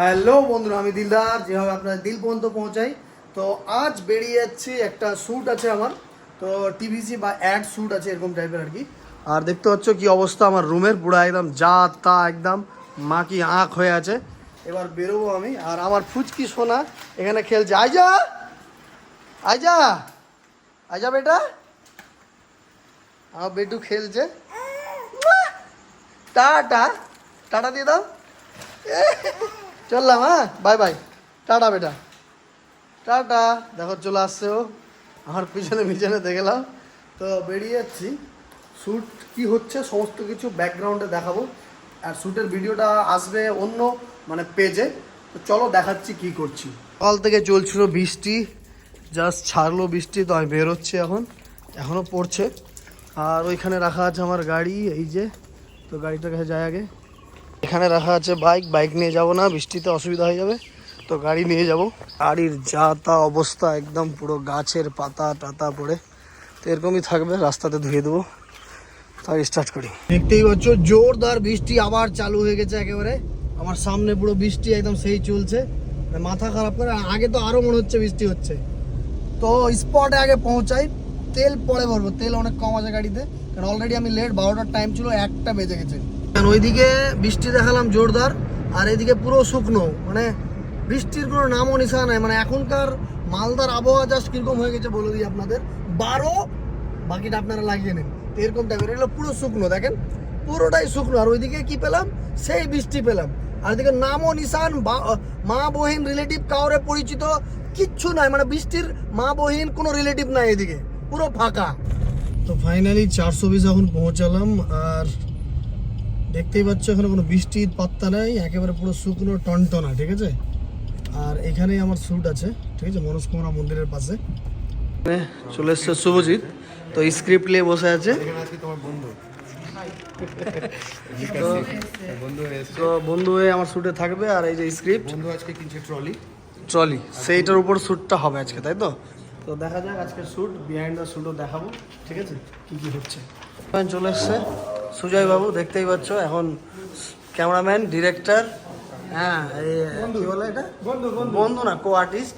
Hello বন্ধুরা, আমি দিলদার। যেভাবে আপনার দিল পর্যন্ত পৌঁছাই, তো আজ বেরিয়ে যাচ্ছি একটা শ্যুট আছে আমার, তো টিভিসি বা অ্যাড শ্যুট আছে এরকম টাইপের আর কি। আর দেখতে পাচ্ছ কি অবস্থা, আমার রুমের পুরো একদম যা তা, একদম মা কি আঁক হয়ে আছে। এবার বেরোবো আমি, আর আমার ফুচকি সোনা এখানে খেলছে। আইজা! আইজা! আইজা বেটা! আমার বেটু খেলছে। টাটা! টাটা দিয়ে দাও। চললাম হ্যাঁ? Bye bye. টাটা বেটা। টাটা। দেখো, চলে আসছে ও। আমার পিছনে পিছনে দেখলাম। তো বেরিয়ে যাচ্ছি। শ্যুট কি হচ্ছে, সমস্ত কিছু ব্যাকগ্রাউন্ডে দেখাবো। আর শ্যুটের ভিডিওটা আসবে অন্য মানে পেজে তো চলো দেখাচ্ছি কি করছি। সকাল থেকে চলছিল বৃষ্টি। জাস্ট ছাড়লো বৃষ্টি, তো আমি বেরোচ্ছি এখন। এখনও পড়ছে। আর ওইখানে রাখা আছে আমার গাড়ি, এই যে। তো গাড়িটার কাছে যায় আগে। এখানে রাখা আছে বাইক। বাইক নিয়ে যাব না, বৃষ্টিতে অসুবিধা হয়ে যাবে। তো গাড়ি নিয়ে যাব। গাড়ির যা তা অবস্থা, একদম পুরো গাছের পাতা টাতা পড়ে। তো এরকমই থাকবে, রাস্তাতে ধুয়ে দেবো। তাই স্টার্ট করি। দেখতেই পাচ্ছ, জোরদার বৃষ্টি আবার চালু হয়ে গেছে একেবারে। আমার সামনে পুরো বৃষ্টি একদম সেই চলছে। মাথা খারাপ করে আগে তো আরও মনে হচ্ছে বৃষ্টি হচ্ছে। তো স্পটে আগে পৌঁছাই। তেল পরে ভরবো, তেল অনেক কম আছে গাড়িতে। কারণ অলরেডি আমি লেট বারোটার টাইম ছিল, একটা বেজে গেছে। কারণ ওইদিকে বৃষ্টি দেখালাম জোরদার, আর এদিকে পুরো শুকনো মানে বৃষ্টির কোনো নামও নিশা নাই। মানে এখনকার মালদার আবহাওয়া জাস্ট কীরকম হয়ে গেছে বলে দিই আপনাদের। বারো, বাকিটা আপনারা লাগিয়ে নেন। এরকম টাইপের এগুলো পুরো শুকনো, দেখেন? পুরোটাই শুকনো। আর ওইদিকে কি পেলাম? সেই বৃষ্টি পেলাম। আর এদিকে নামও নিশান মা বহিন রিলেটিভ কাউরে পরিচিত কিচ্ছু নাই। মানে বৃষ্টির মা বহিন কোনো রিলেটিভ নাই এদিকে। পুরো ফাঁকা। তো ফাইনালি চারশো বিশ এখন পৌঁছালাম, আর দেখতেই পাচ্ছ এখানে কোনো বৃষ্টির পাত্তা নেই একেবারে পুরো শুকনো টনটনা ঠিক আছে? আর এখানেই আমার শ্যুট আছে ঠিক আছে? মনস্কুমারা মন্দিরের পাশে। চলে এসছে শুভজিৎ তো স্ক্রিপ্ট নিয়ে বসে আছে। তো- বন্ধু তো বন্ধু হয়ে আমার শ্যুটে থাকবে আর এই যে স্ক্রিপ্ট বন্ধু আজকে কিনছে ট্রলি ট্রলি সেইটার উপর শ্যুটটা হবে আজকে তাই তো? তো দেখা যাক আজকে শ্যুট বিহাইন্ড দ্য শ্যুটও দেখাবো ঠিক আছে? কি কি হচ্ছে। চলে এসছে। সুজয় বাবু দেখতেই পাচ্ছ এখন ক্যামেরাম্যান ডিরেক্টর হ্যাঁ কি বলে এটা? বন্ধু বন্ধু। না কো আর্টিস্ট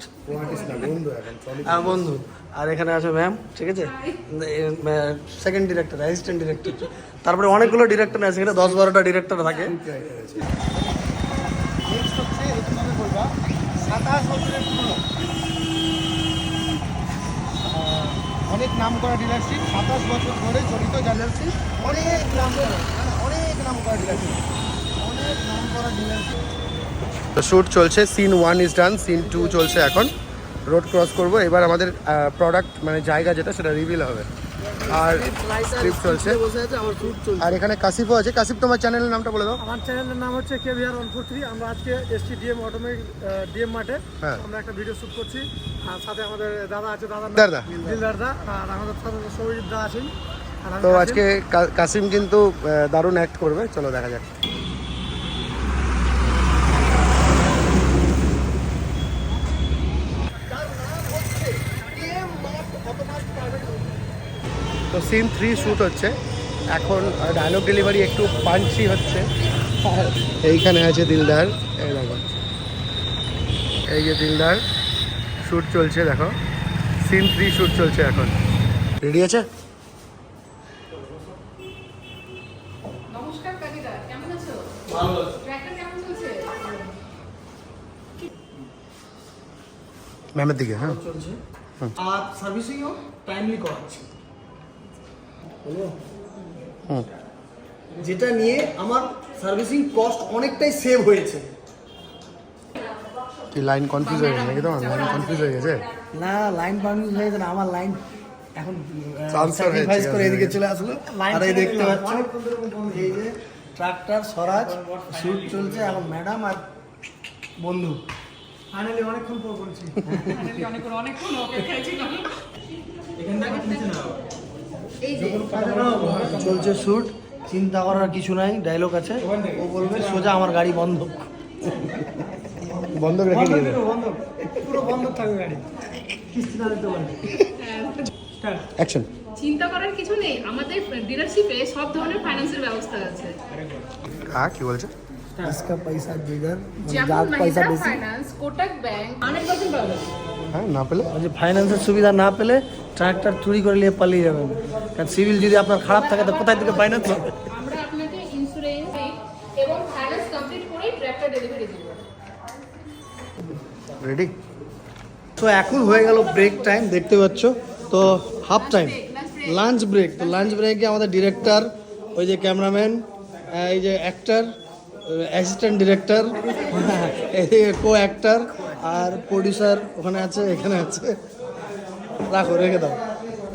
বন্ধু এখন ট্রলি হ্যাঁ বন্ধু। আর এখানে আছে ম্যাম ঠিক আছে? সেকেন্ড ডিরেক্টর অ্যাসিস্ট্যান্ট ডিরেক্টর তারপরে অনেকগুলো ডিরেক্টর আছে এখানে দশ বারোটা ডিরেক্টর থাকে। সাতাশ বছরের পুরনো অনেক নাম করা ডিলারশিপ সাতাশ বছর ধরে জড়িত ডিলারশিপ অনেক নাম অনেক নাম করা ডিলারশিপ অনেক নাম করা ডিলারশিপ শ্যুট চলছে scene one is done scene two চলছে এখন। রোড ক্রস করব, এবার আমাদের প্রোডাক্ট মানে জায়গা যেটা, সেটা রিভিল হবে। আর ট্রিপ চলছে। আর এখানে কাসিফও আছে। কাসিফ তোমার চ্যানেলের নামটা বলে দাও। আমার চ্যানেলের নাম হচ্ছে K V R one four three আমরা আজকে এসছি ডিএম অটোমেটিক ডিএম মাঠে। আমরা একটা ভিডিও শ্যুট করছি। আর সাথে আমাদের দাদা আছে দাদা দাদা। দিলদার দা আর আমাদের সাথে সৌরজিৎ দা আছেন। তো আজকে কাসিম কিন্তু দারুণ অ্যাক্ট করবে। চলো দেখা যাক। সিন থ্রি শ্যুট হচ্ছে। এখন ডায়লগ ডেলিভারি একটু পাঞ্চি হচ্ছে। এইখানে আছে দিলদার। এই দেখো। এই যে দিলদার শ্যুট চলছে দেখো। সিন থ্রি শ্যুট চলছে এখন। রেডি আছে? নমস্কার কাকিদা কেমন আছো? ট্র্যাক্টর কেমন চলছে? ম্যামের দিকে হ্যাঁ। চলছে। আর সার্ভিসিংও টাইমলি করাচ্ছি। যেটা নিয়ে আমার সার্ভিসিং কস্ট অনেকটাই সেভ হয়েছে। কি লাইন কনফিউজ হয়ে গেছে নাকি তোমার? লাইন কনফিউজ হয়ে গেছে? না লাইন কনফিউজ হয়ে গেছে না আমার লাইন এখন স্যাক্রিফাইস করে এদিকে চলে আসলো। আর এই দেখতে পাচ্ছ এই যে ট্রাক্টর স্বরাজ শুট চলছে এখন ম্যাডাম আর বন্ধু। ফাইনালি অনেকক্ষণ পর বলছি। অনেকক্ষণ অনেকক্ষণ অপেক্ষায় ছিলাম। এই যে চলছে শুট চিন্তা করার কিছু নাই ডায়লগ আছে ও বলবে সোজা আমার গাড়ি বন্ধ বন্ধ রেখে দিয়ে দেবে বন্ধ পুরো বন্ধ থাকবে গাড়ি কিস্তি না দিতে পারে স্টার্ট অ্যাকশন চিন্তা করার কিছু নেই আমাদের ডিলারশিপে সব ধরনের ফাইন্যান্সের ব্যবস্থা আছে হ্যাঁ কি বলছে इसका पैसा जिधर যেমন যার পয়সা মাহিন্দ্রা বেশি finance Kotak Bank hundred percent পাবে হ্যাঁ না পেলে যে ফাইন্যান্সের সুবিধা না পেলে ট্রাক্টর চুরি করে নিয়ে পালিয়ে যাবেন। কারণ সিভিল যদি আপনার খারাপ থাকে তো কোথায় থেকে ফাইন্যান্স হবে আমরা আপনাকে ইন্স্যুরেন্স এবং ফাইন্যান্স কমপ্লিট করেই ট্র্যাক্টর ডেলিভারি দিব। রেডি তো এখন হয়ে গেল ব্রেক টাইম দেখতে পাচ্ছ? তো হাফ টাইম লাঞ্চ ব্রেক তো লাঞ্চ ব্রেকে আমাদের ডিরেক্টর ওই যে ক্যামেরাম্যান এই যে actor assistant director co actor আর প্রডিউসার ওখানে আছে এখানে আছে। রাখো রেখে দাও।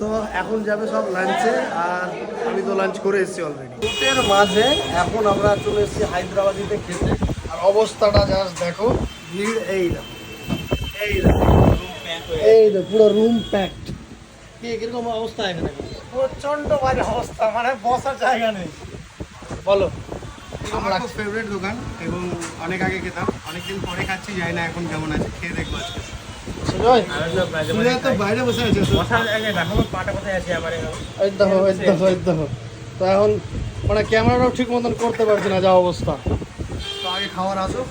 তো এখন যাবে সব লাঞ্চে আর আমি তো লাঞ্চ করে এসেছি অলরেডি ফুটের মাঝে এখন আমরা চলে এসেছি হায়দ্রাবাদিতে খেতে। আর অবস্থাটা জাস্ট দেখো ভিড় এই দেখো। এই দেখো এই দেখো পুরো রুম প্যাকড কি কীরকম অবস্থা এখানে? প্রচণ্ড বাজে অবস্থা মানে বসার জায়গা নেই। বলো। আমার খুব ফেভারিট দোকান এবং অনেক আগে খেতাম অনেকদিন পরে খাচ্ছি যাই না এখন কেমন আছে খেয়ে দেখব আজকে। তো এখন? মানে ক্যামেরাটাও ঠিক মতন করতে পারছি না যা অবস্থা। তো আগে খাওয়ার আসো।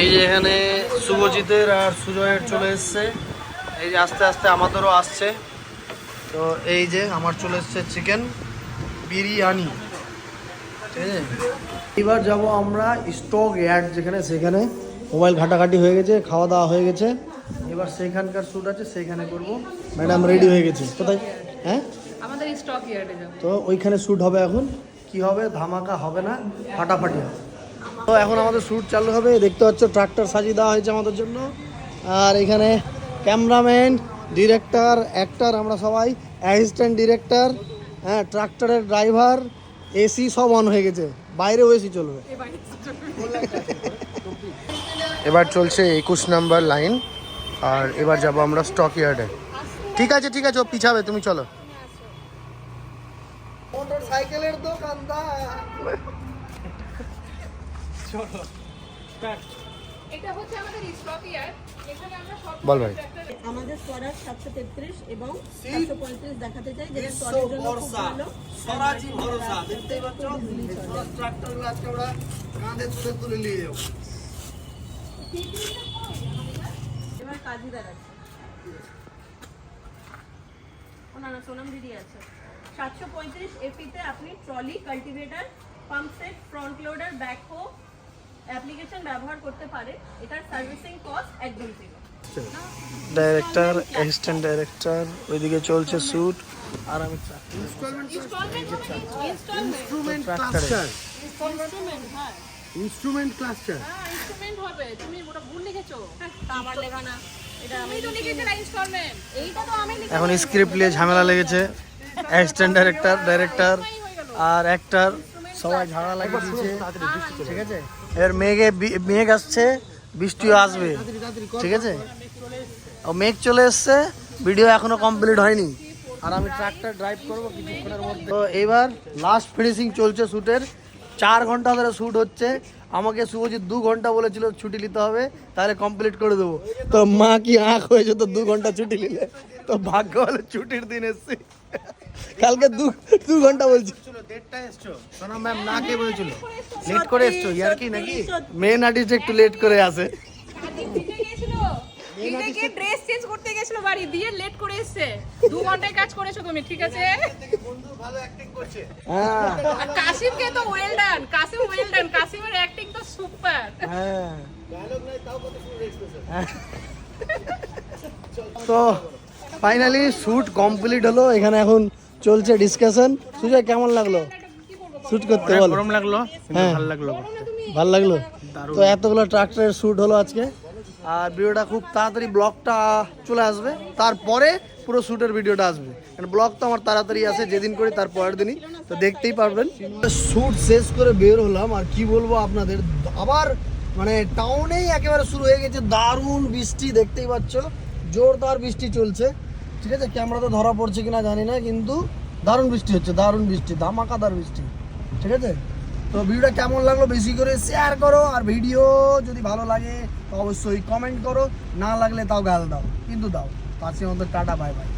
এই যে এখানে শুভজিতের আর সুজয়ের চলে এসছে। এই যে আস্তে আস্তে আমাদেরও আসছে। তো এই যে আমার চলে এসছে চিকেন বিরিয়ানি। ঠিক আছে? এবার যাব আমরা স্টক ইয়ার্ড যেখানে সেখানে। মোবাইল ঘাটাঘাটি হয়ে গেছে খাওয়া দাওয়া হয়ে গেছে। এবার সেইখানকার শ্যুট আছে সেইখানে করব। ম্যাডাম রেডি হয়ে গেছে। কোথায়? হ্যাঁ? আমাদের স্টক ইয়ার্ডে যাব। তো ওইখানে শ্যুট হবে এখন? কি হবে? ধামাকা হবে না ফাটাফাটি হবে। তো এখন আমাদের শ্যুট চালু হবে। দেখতে পাচ্ছ ট্রাক্টর সাজিয়ে দেওয়া হয়েছে আমাদের জন্য। আর এখানে ক্যামেরাম্যান ডিরেক্টর অ্যাক্টর আমরা সবাই অ্যাসিস্ট্যান্ট ডিরেক্টর হ্যাঁ ট্রাক্টরের ড্রাইভার এসি সব অন হয়ে গেছে। বাইরেও এসি চলবে। এবার চলছে একুশ নাম্বার লাইন আর এবার যাব আমরা স্টক ইয়ার্ডে ঠিক আছে ঠিক আছে ও পিছাবে তুমি চলো। মোটর সাইকেলের দোকানদার এটা হচ্ছে আমাদের স্টক ইয়ার্ড এখানে আমরা সব বল ভাই। আমাদের স্বরাজ সাতশো তেত্রিশ এবং সাতশো পঁয়ত্রিশ দেখাতে চাই যেটা স্বরের জন্য খুব ভালো। স্বরাজই ভরসা দেখতেই পাচ্ছ? ট্রাক্টরগুলো আজকে আমরা কাঁধে তুলে তুলে নিয়ে যাব। এবার আছে। ও না না সোনাম দিদি আছে। সাতশো পঁয়ত্রিশ এপিতে আপনি trolley cultivator pump set front loader backhoe application ব্যবহার করতে পারে। এটার সার্ভিসিং কস্ট একদম জিরো। ডাইরেক্টর অ্যাসিস্ট্যান্ট ডাইরেক্টর ওইদিকে চলছে শ্যুট আর আমি ইনস্টলমেন্ট ইনস্টলমেন্ট ট্রাক্টরে ইনস্টলমেন্ট হ্যাঁ। ইনস্ট্রুমেন্ট ক্লাস্টার হ্যাঁ ইনস্ট্রুমেন্ট হবে। তুমি ওটা ভুল লিখেছো। তা আমার লেখা না। এটা আমি তো লিখেছো না ইনস্টলমেন্ট এইটা তো আমি লিখেছি এখন স্ক্রিপ্ট নিয়ে ঝামেলা লেগেছে। অ্যাসিস্ট্যান্ট ডাইরেক্টর ডাইরেক্টর আর অ্যাক্টর সবাই ঝামেলা লাগিয়ে দিয়েছে। ঠিক আছে? এবার মেঘে মেঘ আসছে বৃষ্টিও আসবে। ঠিক আছে? ও মেঘ চলে এসছে ভিডিও এখনও কমপ্লিট হয়নি। আর আমি ট্রাক্টর ড্রাইভ করব কিছুক্ষণের মধ্যে। তো এবার লাস্ট ফিনিশিং চলছে শ্যুটের চার ঘণ্টা ধরে শ্যুট হচ্ছে। আমাকে শুভজিৎ দু ঘণ্টা বলেছিল ছুটি নিতে হবে তাহলে কমপ্লিট করে দেবো। তো মা কি আঁক হয়েছে তো দু ঘণ্টা ছুটি নিলে? তো ভাগ্য হলে ছুটির দিন এসছি। কালকে দু দু ঘণ্টা বলছি। ম্যাম না কে বলেছিল। লেট করে এসছো? ইয়ার কি নাকি? মেন আর্টিস্ট একটু লেট করে আসে। ড্রেস চেঞ্জ করতে গেছিল বাড়ি? দিয়ে লেট করে এসেছে। দু ঘন্টায় কাজ করেছ তুমি ঠিক আছে? হ্যাঁ। কাসিমকে তো well done Kasim well done কাসিমের acting তো সুপার হ্যাঁ। তো ফাইনালি শ্যুট কমপ্লিট হলো এখানে এখন চলছে ডিসকাশন সুজয় কেমন লাগল? শ্যুট করতে বল। গরম লাগল হ্যাঁ। ভালো লাগল। ভালো লাগল? তো এতগুলো ট্রাক্টরের শ্যুট হলো আজকে। আর ভিডিওটা খুব তাড়াতাড়ি ব্লগটা চলে আসবে। তারপরে পুরো শ্যুটের ভিডিওটা আসবে। কারণ ব্লগ তো আমার তাড়াতাড়ি আসে, যেদিন করি তার পরের দিনই। তো দেখতেই পারবেন। শ্যুট শেষ করে বের হলাম, আর কি বলব আপনাদের, আবার মানে টাউনেই একেবারে শুরু হয়ে গেছে, দারুণ বৃষ্টি, দেখতেই পাচ্ছ। জোরদার বৃষ্টি চলছে। ঠিক আছে ক্যামেরাতে ধরা পড়ছে কিনা জানি না, কিন্তু দারুণ বৃষ্টি হচ্ছে, দারুণ বৃষ্টি, ধামাকাদার বৃষ্টি। ঠিক আছে? তো ভিডিওটা কেমন লাগল বেশি করে শেয়ার করো, আর ভিডিও যদি ভালো লাগে, তো অবশ্যই কমেন্ট করো, না লাগলে তাও গাল দাও, কিন্তু দাও। পাঁচের মতো টাটা বাই বাই